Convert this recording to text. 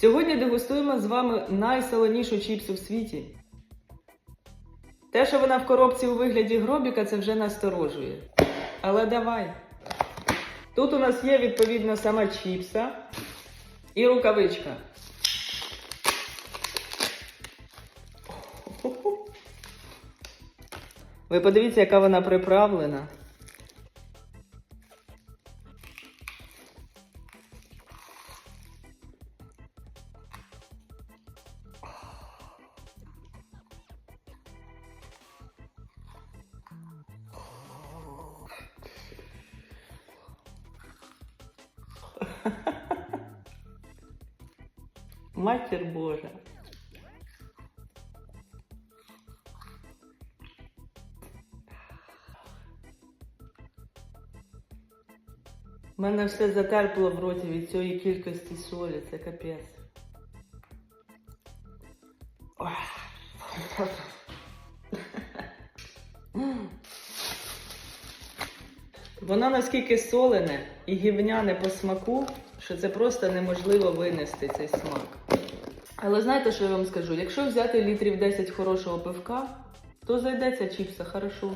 Сьогодні дегустуємо з вами найсолонішу чіпсу в світі. Те, що вона в коробці у вигляді гробіка, це вже насторожує. Але давай. Тут у нас є відповідно сама чіпса і рукавичка. Ви подивіться, яка вона приправлена. Матір Божа. У мене все затерпло в роті від цієї кількості солі, це капець. Воно наскільки солене і гівняне по смаку, що це просто неможливо винести цей смак. Але знаєте, що я вам скажу? Якщо взяти літрів 10 хорошого пивка, то зайдеться чіпса хорошо.